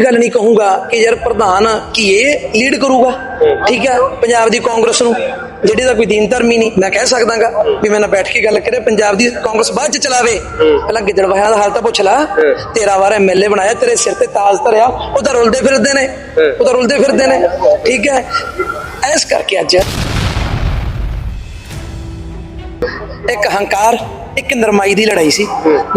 ਇਹ ਗੱਲ ਨਹੀਂ ਕਹੂੰਗਾ ਕਿ ਯਾਰ ਪ੍ਰਧਾਨ ਕੀ ਇਹ ਲੀਡ ਕਰੂਗਾ? ਠੀਕ ਹੈ, ਪੰਜਾਬ ਦੀ ਕਾਂਗਰਸ ਨੂੰ। ਜਿਹੜੀ ਦਾ ਕੋਈ ਦੀਨ ਧਰਮੀ ਨਹੀਂ, ਮੈਂ ਕਹਿ ਸਕਦਾਗਾ ਵੀ ਮੈਂ ਨਾ ਬੈਠ ਕੇ ਗੱਲ ਕਰੇ। ਪੰਜਾਬ ਦੀ ਕਾਂਗਰਸ ਬਾਅਦ ਚ ਚਲਾਵੇ। ਪਹਿਲਾਂ ਗਿੱਦੜਵਾਹਿਆਂ ਦਾ ਹਾਲ ਤਾਂ ਪੁੱਛ ਲਾ। ਤੇਰਾ ਵਾਰ ਐਮਐਲਏ ਬਣਾਇਆ, ਤੇਰੇ ਸਿਰ ਤੇ ਤਾਜ ਧਰਿਆ, ਉਹ ਤਾਂ ਰੁਲਦੇ ਫਿਰਦੇ ਨੇ। ਉਹ ਤਾਂ ਰੁਲਦੇ ਫਿਰਦੇ ਨੇ। ਠੀਕ ਹੈ ਐਸ ਕਰਕੇ ਅੱਜ ਇੱਕ ਹੰਕਾਰ ਇੱਕ ਨਰਮਾਈ ਦੀ ਲੜਾਈ ਸੀ।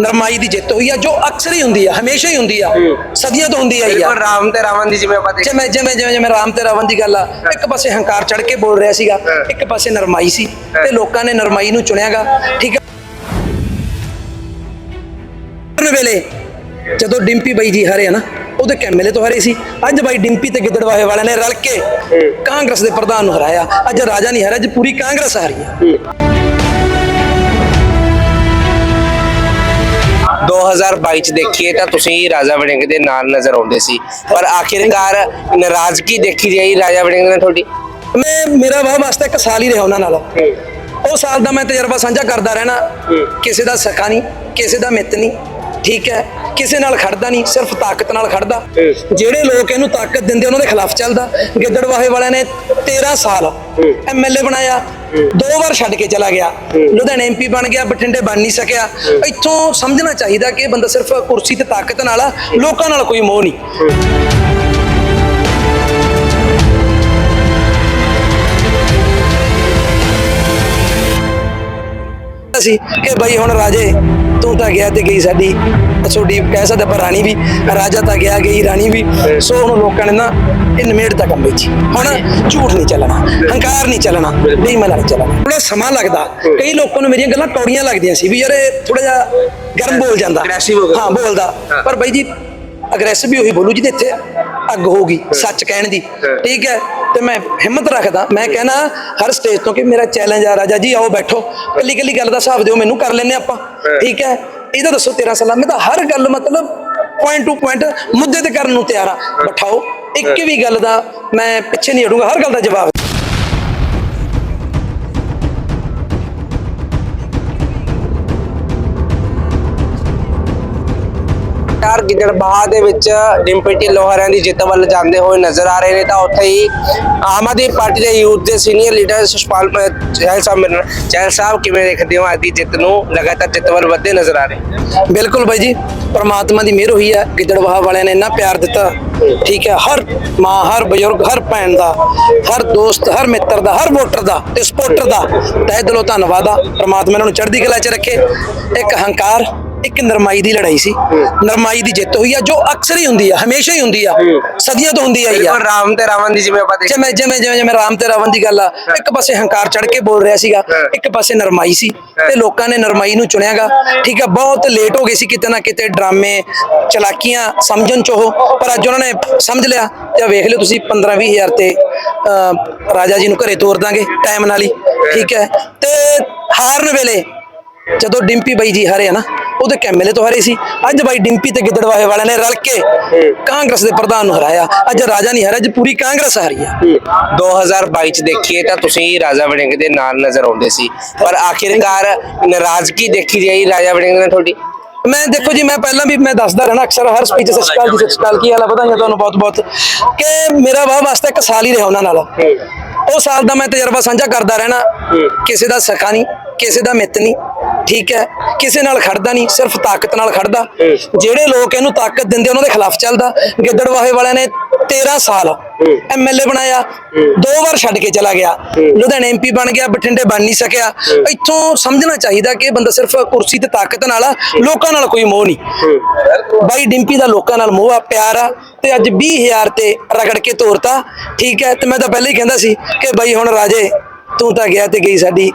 ਨਰਮਾਈ ਦੀ ਜਿੱਤ ਹੋਈ ਆ ਜੋ ਅਕਸਰ ਹੀ ਹੁੰਦੀ ਆ ਹਮੇਸ਼ਾ ਹੀ ਹੁੰਦੀ ਆ। ਸਦੀਆਂ ਤੋਂ ਹੁੰਦੀ ਆਈ ਆ। ਬਿਲਕੁਲ ਰਾਮ ਤੇ ਰਾਵਣ ਦੀ ਜਿਵੇਂ ਆਪਾਂ ਜਿਵੇਂ ਜਿਵੇਂ ਜਿਵੇਂ ਜਿਵੇਂ ਰਾਮ ਤੇ ਰਾਵਣ ਦੀ ਗੱਲ ਆ ਇੱਕ ਪਾਸੇ ਹੰਕਾਰ ਚੜ ਕੇ ਬੋਲ ਰਿਹਾ ਸੀਗਾ ਇੱਕ ਪਾਸੇ ਨਰਮਾਈ ਸੀ ਤੇ ਲੋਕਾਂ ਨੇ ਨਰਮਾਈ ਨੂੰ ਚੁਣਿਆਗਾ ਠੀਕ ਹੈ ਵੇਲੇ ਜਦੋਂ ਡਿੰਪੀ ਬਾਈ ਜੀ ਹਾਰੇ ਆ ਨਾ ਉਹਦੇ ਕੈਮਲੇ ਤੋਂ ਹਾਰੇ ਸੀ। ਅੱਜ ਬਾਈ ਡਿੰਪੀ ਤੇ ਗਿੱਦੜਵਾਹੇ ਵਾਲਿਆਂ ਨੇ ਰਲ ਕੇ ਕਾਂਗਰਸ ਦੇ ਪ੍ਰਧਾਨ ਨੂੰ ਹਰਾਇਆ। ਅੱਜ ਰਾਜਾ ਨਹੀਂ ਹਾਰਿਆ ਅੱਜ ਪੂਰੀ ਕਾਂਗਰਸ ਹਾਰੀ ਆ। 2022 ਚ ਦੇਖੀਏ ਤਾਂ ਤੁਸੀਂ ਰਾਜਾ ਵੜਿੰਗ ਦੇ ਨਾਲ ਨਜ਼ਰ ਆਉਂਦੇ ਸੀ। ਪਰ ਆਖਿਰਕਾਰ ਨਾਰਾਜ਼ਗੀ ਦੇਖੀ ਜਾਈ ਰਾਜਾ ਵੜਿੰਗ ਨੇ ਤੁਹਾਡੀ? ਮੈਂ ਮੇਰਾ ਵਾਹ ਵਾਸਤਾ ਇੱਕ ਸਾਲ ਹੀ ਰਿਹਾ ਉਹਨਾਂ ਨਾਲ। ਉਹ ਸਾਲ ਦਾ ਮੈਂ ਤਜਰਬਾ ਸਾਂਝਾ ਕਰਦਾ ਰਹਿਣਾ। ਕਿਸੇ ਦਾ ਸਕਾ ਨਹੀਂ ਕਿਸੇ ਦਾ ਮਿੱਤ ਨਹੀਂ। ਠੀਕ ਹੈ। ਕਿਸੇ ਨਾਲ ਖੜਦਾ ਨਹੀਂ ਸਿਰਫ ਤਾਕਤ ਨਾਲ ਖੜਦਾ। ਜਿਹੜੇ ਲੋਕ ਇਹਨੂੰ ਤਾਕਤ ਦਿੰਦੇ ਉਹਨਾਂ ਦੇ ਖਿਲਾਫ ਚੱਲਦਾ। ਗਿੱਦੜਵਾਹੇ ਵਾਲਿਆਂ ਨੇ 13 ਸਾਲ ਐਮਐਲਏ ਬਣਾਇਆ। ਦੋ ਵਾਰ ਛੱਡ ਕੇ ਚਲਾ ਗਿਆ। ਲੁਧਿਆਣਾ ਐਮਪੀ ਬਣ ਗਿਆ ਬਠਿੰਡੇ ਬਣ ਨਹੀਂ ਸਕਿਆ। ਇੱਥੋਂ ਸਮਝਣਾ ਚਾਹੀਦਾ ਕਿ ਇਹ ਬੰਦਾ ਸਿਰਫ ਕੁਰਸੀ ਤੇ ਤਾਕਤ ਨਾਲ ਆ ਲੋਕਾਂ ਨਾਲ ਕੋਈ ਮੋਹ ਨਹੀਂ। ਸੀ ਕਿ ਬਈ ਹੁਣ ਰਾਜੇ ਤਾਂ ਗਿਆ ਤੇ ਗਈ ਸਾਡੀ ਛੋਡੀ ਕਹਿ ਸਕਦੇ ਆਪਾਂ ਰਾਣੀ ਵੀ ਰਾਜਾ ਤਾਂ ਗਿਆ ਗਈ ਰਾਣੀ ਵੀ ਸੋ ਹੁਣ ਲੋਕਾਂ ਨੇ ਨਾ ਇਹ ਨਿਮੇੜ ਦਾ ਕੰਮ ਵਿੱਚ ਹੁਣ ਝੂਠ ਨਹੀਂ ਚੱਲਣਾ ਹੰਕਾਰ ਨਹੀਂ ਚੱਲਣਾ ਬੇਈਮਾਨ ਨਹੀਂ ਚੱਲਣਾ। ਥੋੜਾ ਸਮਾਂ ਲੱਗਦਾ ਕਈ ਲੋਕਾਂ ਨੂੰ ਮੇਰੀਆਂ ਗੱਲਾਂ ਕੌੜੀਆਂ ਲੱਗਦੀਆਂ ਸੀ ਵੀ ਯਾਰ ਇਹ ਥੋੜਾ ਜਿਹਾ ਗਰਮ ਬੋਲ ਜਾਂਦਾ। ਹਾਂ ਬੋਲਦਾ। ਪਰ ਬਾਈ ਜੀ ਅਗਰੈਸਿਵ ਵੀ ਉਹੀ ਬੋਲੂ ਜਿਹਦੇ ਇੱਥੇ ਅੱਗ ਹੋਊਗੀ ਸੱਚ ਕਹਿਣ ਦੀ। ਠੀਕ ਹੈ ਤੇ ਮੈਂ ਹਿੰਮਤ ਰੱਖਦਾ ਮੈਂ ਕਹਿਣਾ ਹਰ ਸਟੇਜ ਤੋਂ ਕਿ ਮੇਰਾ ਚੈਲੰਜ ਆ ਰਾਜਾ ਜੀ ਆਓ ਬੈਠੋ। ਕੱਲੀ ਕੱਲੀ ਗੱਲ ਦਾ ਹਿਸਾਬ ਦਿਓ ਮੈਨੂੰ ਕਰ ਲੈਨੇ ਆਪਾਂ। ਠੀਕ ਹੈ? ਇਹਦਾ ਦੱਸੋ ਤੇਰਾ ਸਲਾਮ ਮੈਂ ਤਾਂ ਹਰ ਗੱਲ ਮਤਲਬ ਪੁਆਇੰਟ ਟੂ ਪੁਆਇੰਟ ਮੁੱਦੇ ਤੇ ਕਰਨ ਨੂੰ ਤਿਆਰ ਆ। ਬਿਠਾਓ ਇੱਕ ਵੀ ਗੱਲ ਦਾ ਮੈਂ ਪਿੱਛੇ ਨਹੀਂ ਹਟੂੰਗਾ ਹਰ ਗੱਲ ਦਾ ਜਵਾਬ। ਗਿੱਦੜਬਾਹਾ ਦੇ ਵਿੱਚ ਡਿੰਪੀ ਢਿੱਲੋਂ ਦੀ ਜਿੱਤ ਵੱਲ ਜਾਂਦੇ ਹੋਏ ਨਜ਼ਰ ਆ ਰਹੇ ਨੇ, ਤਾਂ ਉੱਥੇ ਹੀ ਆਮ ਆਦਮੀ ਪਾਰਟੀ ਦੇ ਯੂਥ ਦੇ ਸੀਨੀਅਰ ਲੀਡਰ ਸੁਸ਼ਪਾਲ ਚਹਿਲ ਸਾਹਿਬ ਚਹਿਲ ਸਾਹਿਬ ਕਿਵੇਂ ਦੇਖਦੇ ਹੋ ਅੱਜ ਦੀ ਜਿੱਤ ਨੂੰ? ਲਗਾਤਾਰ ਜਿੱਤ ਵੱਲ ਵਧਦੇ ਨਜ਼ਰ ਆ ਰਹੇ ਬਿਲਕੁਲ ਬਾਈ ਜੀ, ਪ੍ਰਮਾਤਮਾ ਦੀ ਮਿਹਰ ਹੋਈ ਹੈ ਗਿੱਦੜਵਾਹਾ ਵਾਲਿਆਂ ਨੇ ਇੰਨਾ ਪਿਆਰ ਦਿੱਤਾ। ਠੀਕ ਹੈ, ਹਰ ਮਾਂ, ਹਰ ਬਜ਼ੁਰਗ, ਹਰ ਭੈਣ ਦਾ, ਹਰ ਦੋਸਤ, ਹਰ ਮਿੱਤਰ ਦਾ, ਹਰ ਵੋਟਰ ਦਾ ਤੇ ਸਪੋਰਟਰ ਦਾ ਤਹਿ ਦਿਲੋਂ ਧੰਨਵਾਦ ਆ। ਪ੍ਰਮਾਤਮਾ ਇਹਨਾਂ ਨੂੰ ਚੜ੍ਹਦੀ ਕਲਾ 'ਚ ਰੱਖੇ। ਇੱਕ ਹੰਕਾਰ ਇੱਕ ਨਰਮਾਈ ਦੀ ਲੜਾਈ ਸੀ। ਨਰਮਾਈ ਦੀ ਜਿੱਤ ਹੋਈ ਆ ਜੋ ਅਕਸਰ ਹੀ ਹੁੰਦੀ ਆ ਹਮੇਸ਼ਾ ਹੀ ਹੁੰਦੀ ਆ। ਸਦੀਆਂ ਤੋਂ ਹੁੰਦੀ ਆਈ ਆ। ਰਾਮ ਤੇ ਰਾਵਣ ਦੀ ਜਿਵੇਂ ਆਪਾਂ ਦੇਖ ਜਿਵੇਂ ਜਿਵੇਂ ਜਿਵੇਂ ਰਾਮ ਤੇ ਰਾਵਣ ਦੀ ਗੱਲ ਆ ਇੱਕ ਪਾਸੇ ਹੰਕਾਰ ਚੜ ਕੇ ਬੋਲ ਰਿਹਾ ਸੀਗਾ ਇੱਕ ਪਾਸੇ ਨਰਮਾਈ ਸੀ। ਤੇ ਲੋਕਾਂ ਨੇ ਨਰਮਾਈ ਨੂੰ ਚੁਣਿਆਗਾ। ਠੀਕ ਆ ਬਹੁਤ ਲੇਟ ਹੋ ਗਏ ਸੀ ਕਿਤੇ ਨਾ ਕਿਤੇ ਡਰਾਮੇ ਚਲਾਕੀਆਂ ਸਮਝਣ ਚ ਉਹ ਪਰ ਅੱਜ ਉਹਨਾਂ ਨੇ ਸਮਝ ਲਿਆ। ਤੇ ਵੇਖ ਲਿਓ ਤੁਸੀਂ 15 20 ਹਜ਼ਾਰ ਤੇ ਅਹ, ਰਾਜਾ ਜੀ ਨੂੰ ਘਰੇ ਤੋਰ ਦਾਂਗੇ ਟਾਈਮ ਨਾਲ ਹੀ। ਠੀਕ ਹੈ। ਤੇ ਹਾਰਨ ਵੇਲੇ ਜਦੋਂ ਡਿੰਪੀ ਬਾਈ ਜੀ ਹਾਰੇ ਆ ਨਾ ਉਹਦੇ ਕੈਮਲੇ ਤੋਂ ਹਾਰੇ ਸੀ। ਅੱਜ ਬਾਈ ਡਿੰਪੀ ਤੇ ਗਿੱਦੜਵਾਹੇ ਵਾਲਿਆਂ ਨੇ ਰਲ ਕੇ ਕਾਂਗਰਸ ਦੇ ਪ੍ਰਧਾਨ ਨੂੰ ਹਰਾਇਆ। ਅੱਜ ਰਾਜਾ ਨਹੀਂ ਹਾਰਿਆ ਅੱਜ ਪੂਰੀ ਕਾਂਗਰਸ ਹਾਰੀ ਆ। 2022 ਚ ਦੇਖੀਏ ਤਾਂ ਤੁਸੀਂ ਰਾਜਾ ਵੜਿੰਗ ਦੇ ਨਾਲ ਨਜ਼ਰ ਆਉਂਦੇ ਸੀ। ਪਰ ਆਖਿਰਕਾਰ ਨਾਰਾਜ਼ਗੀ ਦੇਖੀ ਜਾਈ ਰਾਜਾ ਵੜਿੰਗ ਨੇ ਤੁਹਾਡੀ? ਮੈਂ ਦੇਖੋ ਜੀ ਮੈਂ ਪਹਿਲਾਂ ਵੀ ਮੈਂ ਦੱਸਦਾ ਰਹਿਣਾ ਅਕਸਰ ਹਰ ਸਪੀਚ ਸਤਿ ਸ਼੍ਰੀ ਅਕਾਲ ਜੀ ਸਤਿ ਕੀ ਹਾਲ ਹੈ ਵਧਾਈਆਂ ਤੁਹਾਨੂੰ ਬਹੁਤ ਬਹੁਤ ਕਿ ਮੇਰਾ ਵਾਹ ਵਾਸਤਾ ਇੱਕ ਸਾਲ ਹੀ ਰਿਹਾ ਉਹਨਾਂ ਨਾਲ। ਉਹ ਸਾਲ ਦਾ ਮੈਂ ਤਜਰਬਾ ਸਾਂਝਾ ਕਰਦਾ ਰਹਿਣਾ ਕਿਸੇ ਦਾ ਸਕਾ ਨਹੀਂ। ਕਿਸੇ ਦਾ ਮਿੱਤ ਨਹੀਂ, ਠੀਕ ਹੈ? ਕਿਸੇ ਨਾਲ ਖੜਦਾ ਨਹੀਂ, ਸਿਰਫ ਤਾਕਤ ਨਾਲ ਖੜਦਾ। ਜਿਹੜੇ ਲੋਕ ਇਹਨੂੰ ਤਾਕਤ ਦਿੰਦੇ, ਉਹਨਾਂ ਦੇ ਖਿਲਾਫ ਚੱਲਦਾ। ਗਿੱਦੜਵਾਹੇ ਵਾਲਿਆਂ ਨੇ 13 ਸਾਲ ਐਮਐਲਏ ਬਣਾਇਆ, ਦੋ ਵਾਰ ਛੱਡ ਕੇ ਚਲਾ ਗਿਆ। ਲੁਧਿਆਣਾ ਐਮਪੀ ਬਣ ਗਿਆ, ਬਠਿੰਡੇ ਬਣ ਨਹੀਂ ਸਕਿਆ। ਇੱਥੋਂ ਸਮਝਣਾ ਚਾਹੀਦਾ ਕਿ ਬੰਦਾ ਸਿਰਫ ਕੁਰਸੀ ਤੇ ਤਾਕਤ ਨਾਲ ਆ, ਲੋਕਾਂ ਨਾਲ ਕੋਈ ਮੋਹ ਨਹੀਂ। ਬਾਈ ਡਿੰਪੀ ਦਾ ਲੋਕਾਂ ਨਾਲ ਮੋਹ ਆ, ਪਿਆਰ ਆ, ਤੇ ਅੱਜ 20000 ਤੇ ਰਗੜ ਕੇ ਤੋਰਤਾ, ਠੀਕ ਹੈ? ਤੇ ਮੈਂ ਤਾਂ ਪਹਿਲਾਂ ਹੀ ਕਹਿੰਦਾ ਸੀ ਕਿ ਬਾਈ ਹੁਣ ਰਾਜੇ, ਤੂੰ ਤਾਂ ਗਿਆ ਤੇ ਗਈ ਸਾਡੀ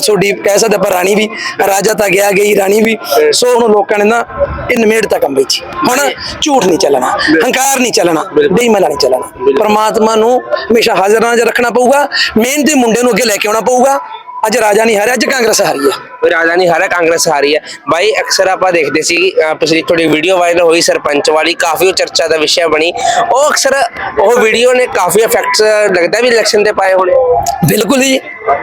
ਛੋਡੀ ਕਹਿ ਸਕਦੇ ਆਪਾਂ ਰਾਣੀ ਵੀ ਰਾਜਾ ਤਾਂ ਗਿਆ ਗਈ ਰਾਣੀ ਵੀ। ਸੋ ਹੁਣ ਲੋਕਾਂ ਨੇ ਨਾ ਇਹ ਨਿਮੇੜ ਦਾ ਕੰਮ ਵਿੱਚ। ਹੁਣ ਝੂਠ ਨਹੀਂ ਚੱਲਣਾ ਹੰਕਾਰ ਨਹੀਂ ਚੱਲਣਾ ਬੇਈਮਾਨ ਨਹੀਂ ਚੱਲਣਾ। ਪ੍ਰਮਾਤਮਾ ਨੂੰ ਹਮੇਸ਼ਾ ਹਾਜ਼ਰ ਨਾਜ਼ਰ ਰੱਖਣਾ ਪਊਗਾ ਮਿਹਨਤੀ ਮੁੰਡੇ ਨੂੰ ਅੱਗੇ ਲੈ ਕੇ ਆਉਣਾ ਪਊਗਾ। ਅੱਜ ਰਾਜਾ ਨਹੀਂ ਹਾਰਿਆ ਅੱਜ ਕਾਂਗਰਸ ਹਾਰੀ ਆ। ਕੋਈ ਰਾਜਾ ਨਹੀਂ ਹਾਰਿਆ ਕਾਂਗਰਸ ਹਾਰੀ ਹੈ ਬਾਈ ਅਕਸਰ ਆਪਾਂ ਦੇਖਦੇ ਸੀ ਅਹ ਪਿਛਲੀ ਥੋੜੀ ਵੀਡੀਓ ਵਾਇਰਲ ਹੋਈ ਸਰਪੰਚ ਵਾਲੀ ਕਾਫੀ ਉਹ ਚਰਚਾ ਦਾ ਵਿਸ਼ਾ ਬਣੀ। ਉਹ ਅਕਸਰ ਉਹ ਵੀਡੀਓ ਨੇ ਕਾਫੀ ਇਫੈਕਟਸ ਲੱਗਦਾ ਵੀ ਇਲੈਕਸ਼ਨ ਤੇ ਪਾਏ ਹੋਣੇ। ਬਿਲਕੁਲ ਜੀ। ਆ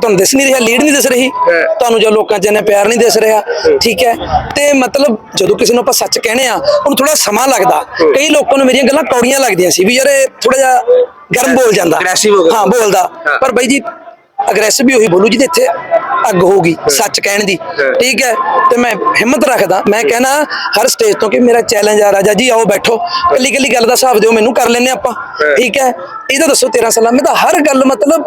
ਤੁਹਾਨੂੰ ਦਿਸ ਨਹੀਂ ਰਿਹਾ ਲੀਡ ਨਹੀਂ ਦਿਸ ਰਹੀ। ਹਾਂ। ਤੁਹਾਨੂੰ ਜੋ ਲੋਕਾਂ 'ਚ ਇੰਨਾ ਪਿਆਰ ਨਹੀਂ ਦਿਸ ਰਿਹਾ ਠੀਕ ਹੈ। ਤੇ ਮਤਲਬ ਜਦੋਂ ਕਿਸੇ ਨੂੰ ਆਪਾਂ ਸੱਚ ਕਹਿੰਦੇ ਆ ਉਹਨੂੰ ਥੋੜਾ ਸਮਾਂ ਲੱਗਦਾ। ਕਈ ਲੋਕਾਂ ਨੂੰ ਮੇਰੀਆਂ ਗੱਲਾਂ ਕੌੜੀਆਂ ਲੱਗਦੀਆਂ ਸੀ ਵੀ ਯਾਰ ਇਹ ਥੋੜਾ ਜਿਹਾ ਗਰਮ ਬੋਲ ਜਾਂਦਾ। Aggressive ਹੋ ਗਿਆ। ਹਾਂ ਬੋਲਦਾ। ਹਾਂ। ਪਰ ਬਾਈ ਜੀ ਅਗਰੈਸਿਵ ਵੀ ਉਹੀ ਬੋਲੂ ਜਿਹਦੇ ਇੱਥੇ ਅੱਗ ਹੋਊਗੀ ਸੱਚ ਕਹਿਣ ਦੀ। ਠੀਕ ਹੈ? ਤੇ ਮੈਂ ਹਿੰਮਤ ਰੱਖਦਾ ਮੈਂ ਕਹਿਣਾ ਹਰ ਸਟੇਜ ਤੋਂ ਕਿ ਮੇਰਾ ਚੈਲੰਜ ਆ ਰਾਜਾ ਜੀ ਆਓ ਬੈਠੋ। ਕੱਲੀ ਕੱਲੀ ਗੱਲ ਦਾ ਹਿਸਾਬ ਦਿਓ ਮੈਨੂੰ ਕਰ ਲੈਨੇ ਆਪਾਂ। ਠੀਕ ਹੈ? ਇਹਦਾ ਦੱਸੋ 13 ਸਾਲਾਂ ਮੈਂ ਤਾਂ ਹਰ ਗੱਲ ਮਤਲਬ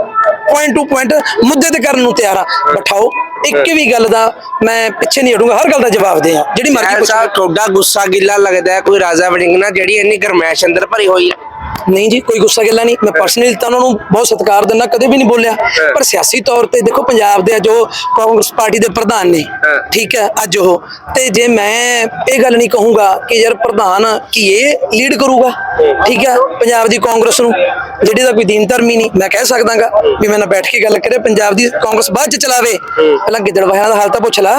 ਪੁਆਇੰਟ ਟੂ ਪੁਆਇੰਟ ਮੁੱਦੇ ਤੇ ਕਰਨ ਨੂੰ ਤਿਆਰ ਆ। ਬਿਠਾਓ। ਇੱਕ ਵੀ ਗੱਲ ਦਾ ਮੈਂ ਪਿੱਛੇ ਨਹੀਂ ਹਟੂੰਗਾ ਹਰ ਗੱਲ ਦਾ ਜਵਾਬ ਦੇ ਆ ਜਿਹੜੀ ਮਰਜ਼ੀ ਪੁੱਛੋ। ਤੁਹਾਡਾ ਗੁੱਸਾ ਗਿੱਲਾ ਲੱਗਦਾ ਕੋਈ ਰਾਜਾ ਵੜਿੰਗ ਨਾਲ ਜਿਹੜੀ ਇੰਨੀ ਗਰਮੈਸ਼ ਅੰਦਰ ਭਰੀ ਹੋਈ ਹੈ। ਨਹੀਂ ਜੀ ਕੋਈ ਗੁੱਸਾ ਗਿੱਲਾ ਨਹੀਂ। ਮੈਂ ਪਰਸਨਲੀ ਤਾਂ ਉਹਨਾਂ ਨੂੰ ਬਹੁਤ ਸਤਿਕਾਰ ਦਿੰਦਾ ਕਦੇ ਵੀ ਨਹੀਂ ਬੋਲਿਆ। ਪਰ ਸਿਆਸੀ ਤੌਰ ਤੇ ਦੇਖੋ ਪੰਜਾਬ ਦੇ ਜੋ ਕਾਂਗਰਸ ਪਾਰਟੀ ਦੇ ਪ੍ਰਧਾਨ ਨੇ। ਠੀਕ ਹੈ ਅੱਜ ਉਹ। ਤੇ ਜੇ ਮੈਂ ਇਹ ਗੱਲ ਨਹੀਂ ਕਹੂੰਗਾ ਕਿ ਯਾਰ ਪ੍ਰਧਾਨ ਕੀ ਇਹ ਲੀਡ ਕਰੂਗਾ ਠੀਕ ਹੈ ਪੰਜਾਬ ਦੀ ਕਾਂਗਰਸ ਨੂੰ ਜਿਹੜੀ ਦਾ ਕੋਈ ਦੀਨ ਧਰਮੀ ਨਹੀਂ ਮੈਂ ਕਹਿ ਸਕਦਾਗਾ ਵੀ ਮੈਂ ਨਾ ਬੈਠ ਕੇ ਗੱਲ ਕਰੇ ਪੰਜਾਬ ਦੀ ਕਾਂਗਰਸ ਬਾਅਦ ਚ ਚਲਾਵੇ। ਪਹਿਲਾਂ ਗਿੱਦੜਵਾਹਿਆਂ ਦਾ ਹਾਲ ਤਾਂ ਪੁੱਛ ਲਾ।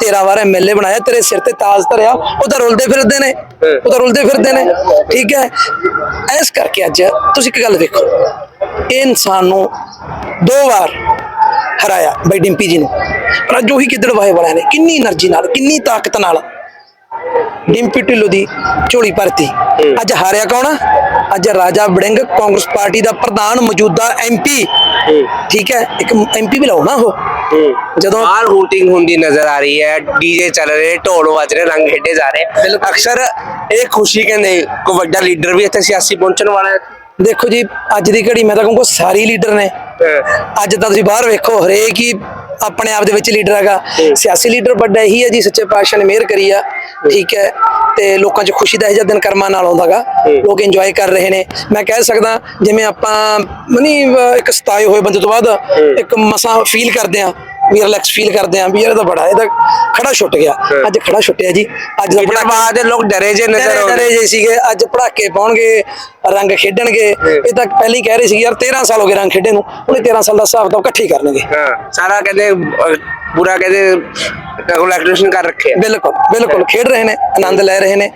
13 ਵਾਰ ਐਮਐਲਏ ਬਣਾਇਆ ਤੇਰੇ ਸਿਰ ਤੇ ਤਾਜ ਧਰਿਆ ਉਹ ਤਾਂ ਰੁਲਦੇ ਫਿਰਦੇ ਨੇ ਉਹ ਤਾਂ ਰੁਲਦੇ ਫਿਰਦੇ ਨੇ ਠੀਕ ਹੈ। ਇਸ ਕਰਕੇ ਅੱਜ ਤੁਸੀਂ ਇੱਕ ਗੱਲ ਵੇਖੋ। ਇਹ ਇਨਸਾਨ ਨੂੰ ਦੋ ਵਾਰ ਹਰਾਇਆ ਬਾਈ ਡਿੰਪੀ ਜੀ ਨੇ। ਪਰ ਅੱਜ ਉਹੀ ਕਿੱਦੜ ਵਾਏ ਵਾਲਿਆਂ ਨੇ ਕਿੰਨੀ એનર્ਜੀ ਨਾਲ ਕਿੰਨੀ ਤਾਕਤ ਨਾਲ ਡਿੰਪੀ ਢਿੱਲੋਂ ਦੀ ਝੋਲੀ ਭਰਤੀ। ਅੱਜ ਹਾਰਿਆ ਕੌਣ ਅੱਜ ਰਾਜਾ ਵੜਿੰਗ ਕਾਂਗਰਸ ਪਾਰਟੀ ਦਾ ਪ੍ਰਧਾਨ ਮੌਜੂਦਾ ਐਮਪੀ ਠੀਕ ਹੈ ਇੱਕ ਐਮਪੀ ਵੀ ਲਾਉਣਾ ਉਹ। ਜਦੋਂ ਬਾਹਰ ਹੂਟਿੰਗ ਹੁੰਦੀ ਨਜ਼ਰ ਆ ਰਹੀ ਹੈ ਡੀਜੇ ਚੱਲ ਰਹੇ ਢੋਲ ਵੱਜ ਰਹੇ ਰੰਗ ਖੇਡੇ ਜਾ ਰਹੇ ਅਕਸਰ ਇਹ ਖੁਸ਼ੀ ਕਹਿੰਦੇ ਕੋਈ ਵੱਡਾ ਲੀਡਰ ਵੀ ਇੱਥੇ ਸਿਆਸੀ ਪਹੁੰਚਣ ਵਾਲਾ ਹੈ। ਦੇਖੋ ਜੀ ਅੱਜ ਦੀ ਘੜੀ ਮੈਂ ਤਾਂ ਕਹੂੰਗਾ ਸਾਰੇ ਲੀਡਰ ਨੇ। ਅੱਜ ਤਾਂ ਤੁਸੀਂ ਬਾਹਰ ਵੇਖੋ ਹਰੇਕ ਹੀ ਆਪਣੇ ਆਪ ਦੇ ਵਿੱਚ ਲੀਡਰ ਹੈਗਾ। ਸਿਆਸੀ ਲੀਡਰ ਵੱਡਾ ਇਹੀ ਹੈ ਜੀ, ਸੱਚੇ ਪਾਤਸ਼ਾਹ ਨੇ ਮਿਹਰ ਕਰੀ ਆ। ਠੀਕ ਹੈ। ਤੇ ਲੋਕਾਂ 'ਚ ਖੁਸ਼ੀ ਦਾ ਇਹ ਜਿਹਾ ਦਿਨ ਕਰਮਾਂ ਨਾਲ ਆਉਂਦਾਗਾ ਲੋਕ ਇੰਜੋਏ ਕਰ ਰਹੇ ਨੇ। ਮੈਂ ਕਹਿ ਸਕਦਾ, ਜਿਵੇਂ ਆਪਾਂ ਮਨੀ, ਇੱਕ ਸਤਾਏ ਹੋਏ ਬੰਦੇ ਤੋਂ ਬਾਅਦ ਇੱਕ ਮਸਾ ਫੀਲ ਕਰਦੇ ਆ ਵੀ ਰਿਲੈਕਸ ਫੀਲ ਕਰਦੇ ਆ ਵੀ ਯਾਰ ਇਹ ਤਾਂ ਬੜਾ ਇਹਦਾ ਖੜਾ ਛੁੱਟ ਗਿਆ। ਅੱਜ ਖੜਾ ਛੁੱਟਿਆ ਜੀ। ਅੱਜ ਦਾ ਜਿਹੜਾ ਬਾਅਦ ਦੇ ਲੋਕ ਡਰੇ ਜੇ ਨਜ਼ਰ ਆਉਂਦੇ ਡਰੇ ਜੇ ਸੀਗੇ। ਅੱਜ ਪੜਾਕੇ ਪਾਉਣਗੇ ਰੰਗ ਖੇਡਣਗੇ। ਇਹ ਤਾਂ ਪਹਿਲਾਂ ਹੀ ਕਹਿ ਰਹੇ ਸੀ ਯਾਰ 13 ਸਾਲ ਹੋ ਗਏ ਰੰਗ ਖੇਡੇ ਨੂੰ। ਉਹਨੇ 13 ਸਾਲ ਦਾ ਹਿਸਾਬ ਤਾਂ ਇਕੱਠੇ ਕਰਨਗੇ। ਸਾਰਾ ਕਹਿੰਦੇ ਪੂਰਾ ਕਹਿੰਦੇ ਕੈਲਕੂਲੇਸ਼ਨ ਕਰ ਰੱਖਿਆ। ਬਿਲਕੁਲ ਬਿਲਕੁਲ। ਖੇਡ ਰਹੇ ਨੇ ਆਨੰਦ ਲੈ ਰਹੇ ਨੇ।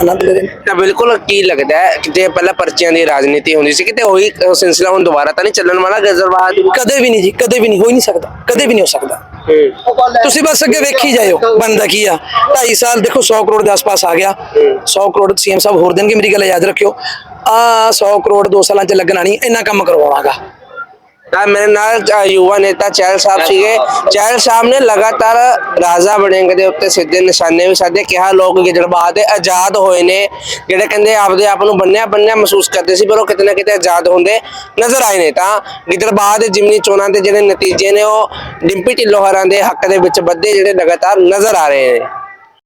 ਆਨੰਦ ਲੈ ਰਹੇ ਨੇ। ਤਾਂ ਬਿਲਕੁਲ ਕੀ ਲੱਗਦਾ ਹੈ ਕਿ ਜੇ ਪਹਿਲਾਂ ਪਰਚੀਆਂ ਦੀ ਰਾਜਨੀਤੀ ਹੁੰਦੀ ਸੀ ਕਿਤੇ ਉਹੀ ਸਿਲਸਿਲਾ ਹੁਣ ਦੁਬਾਰਾ ਤਾਂ ਨਹੀਂ ਚੱਲਣ ਵਾਲਾ ਗਜ਼ਰਵਾਦ ਕਦੇ ਵੀ ਨਹੀਂ ਜੀ ਕਦੇ ਵੀ ਨਹੀਂ ਹੋ ਹੀ ਨਹੀਂ ਸਕਦਾ। ਕਦੇ ਵੀ ਨਹੀਂ ਹੋ ਸਕਦਾ। ਤੁਸੀਂ ਬਸ ਅੱਗੇ ਵੇਖੀ ਜਾਇਓ ਬੰਦਾ ਕੀ ਆ। 2.5 ਸਾਲ ਦੇਖੋ 100 ਕਰੋੜ ਦੇ ਆਸ-ਪਾਸ ਆ ਗਿਆ। 100 ਕਰੋੜ ਸੀਐਮ ਸਾਹਿਬ ਹੋਰ ਦੇਣਗੇ ਮੇਰੀ ਗੱਲ ਯਾਦ ਰੱਖਿਓ। ਆ 100 ਕਰੋੜ 2 ਸਾਲਾਂ ਚ ਲੱਗਣਾ ਨਹੀਂ ਇੰਨਾ ਕੰਮ ਕਰਵਾਉਣਾਗਾ ਤਾਂ ਮੇਰੇ ਨਾਲ ਅ, ਯੁਵਾ ਨੇਤਾ ਚਹਿਲ ਸਾਹਿਬ ਸੀਗੇ। ਚਹਿਲ ਸਾਹਿਬ ਨੇ ਲਗਾਤਾਰ ਰਾਜਾ ਵੜਿੰਗ ਦੇ ਉੱਤੇ ਸਿੱਧੇ ਨਿਸ਼ਾਨੇ ਵੀ ਸਾਧੇ ਕਿਹਾ ਲੋਕ ਗਿੱਦੜਬਾਹ ਦੇ ਆਜ਼ਾਦ ਹੋਏ ਨੇ। ਜਿਹੜੇ ਕਹਿੰਦੇ ਆਪਦੇ ਆਪ ਨੂੰ ਬੰਨਿਆ ਬੰਨਿਆ ਮਹਿਸੂਸ ਕਰਦੇ ਸੀ ਪਰ ਉਹ ਕਿਤੇ ਨਾ ਕਿਤੇ ਆਜ਼ਾਦ ਹੁੰਦੇ ਨਜ਼ਰ ਆਏ ਨੇ। ਤਾਂ ਗਿੱਦੜਬਾਹ ਦੇ ਜਿਮਨੀ ਚੋਣਾਂ ਦੇ ਜਿਹੜੇ ਨਤੀਜੇ ਨੇ ਉਹ ਡਿੰਪੀ ਢਿੱਲੋਂ ਹਰਾਂ ਦੇ ਹੱਕ ਦੇ ਵਿੱਚ ਵੱਧੇ ਜਿਹੜੇ ਲਗਾਤਾਰ ਨਜ਼ਰ ਆ ਰਹੇ ਨੇ।